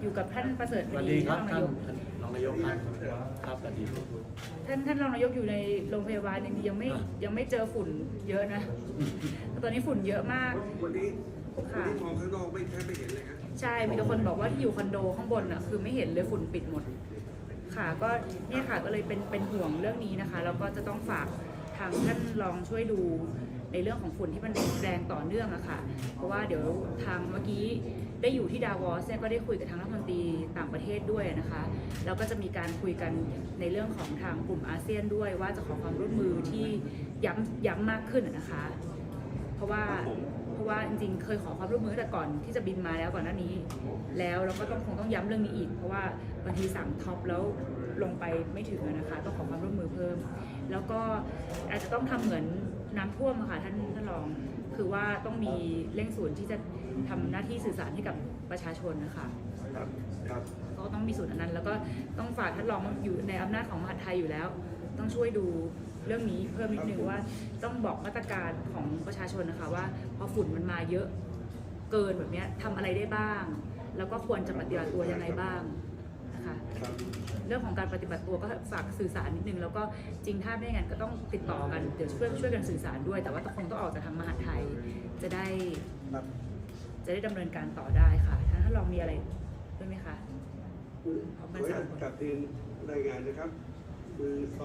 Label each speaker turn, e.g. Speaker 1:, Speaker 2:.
Speaker 1: อยู่กับท่านประเสริฐ
Speaker 2: ส
Speaker 1: พ
Speaker 2: วัส
Speaker 1: ดี
Speaker 2: ดีครับ
Speaker 1: รอง
Speaker 2: ท่าน
Speaker 1: นายก
Speaker 2: รองนายกครับครับสวัสดีครับ
Speaker 1: ท่านท่านรองนายกอยู่ในโรงพยาบาลยังยังไม่
Speaker 2: อะ
Speaker 1: ยังไม่เจอฝุ่นเยอะนะตอนนี้ฝุ่นเยอะมาก
Speaker 3: วันนี้วัน
Speaker 1: ค่ะ
Speaker 3: นี้มองข้างนอกไม่แทบไม่เห็นเลยครับ
Speaker 1: ใช่มีแต่คนบอกว่าที่อยู่คอนโดข้างบนอะคือไม่เห็นเลยฝุ่นปิดหมด ค่ะก็เนี่ยค่ะก็เลยเป็นเป็นห่วงเรื่องนี้นะคะแล้วก็จะต้องฝาก ทางท่านลองช่วยดูในเรื่องของฝุ่นที่มันแรงต่อเนื่องอะค่ะ เพราะว่าเดี๋ยวทางเมื่อกี้ได้อยู่ที่ดาวอสเนี่ยก็ได้คุยกับทางรัฐมนตรีต่างประเทศด้วยนะคะแล้วก็จะมีการคุยกันในเรื่องของทางกลุ่มอาเซียนด้วยว่าจะขอความร่วมมือที่ย้ำย้ำมากขึ้นนะคะ เพราะว่า เพราะว่าจริงๆ เคยขอความร่วมมือตั้งแต่ก่อนที่จะบินมาแล้วก่อนหน้านี้ แล้วเราก็ต้องคงต้องย้ำเรื่องนี้อีก เพราะว่าบางทีสั่งท็อปแล้วลงไปไม่ถึงอะนะคะต้องขอความร่วมมือเพิ่ม แล้วก็อาจจะต้องทำเหมือนน้ำท่วมอะค่ะท่านท่านรอง คือว่าต้องมีเร่งศูนย์ที่จะทำหน้าที่สื่อสารให้กับประชาชนนะคะ
Speaker 3: ครับครับ
Speaker 1: ก็ต้องมีส่วนอันนั้น แล้วก็ต้องฝากท่านรองอยู่ในอำนาจของมหาดไทยอยู่แล้ว ต้องช่วยดูเรื่องนี้เพิ่มนิดนึงว่าต้องบอกมาตรการของประชาชนนะคะว่า พอฝุ่นมันมาเยอะเกินแบบนี้ทำอะไรได้บ้าง แล้วก็ควรจะปฏิบัติตัวยังไงบ้างนะคะเรื่องของการปฏิบัติตัวก็ฝากสื่อสารนิดนึงแล้วก็จริงถ้าไม่งั้นก็ต้องติดต่อกันเดี๋ยวช่วยช่วยกันสื่อสารด้วย แต่ว่าต้องคงต้องออกจากทางมหาไทยจะได้จะได้ดำเนินการต่อได้ค่ะท่านท่านลองมีอะไรด้วยไหมคะ
Speaker 3: ขออนุญาตกลับเรียนรายงานนะครับ คือต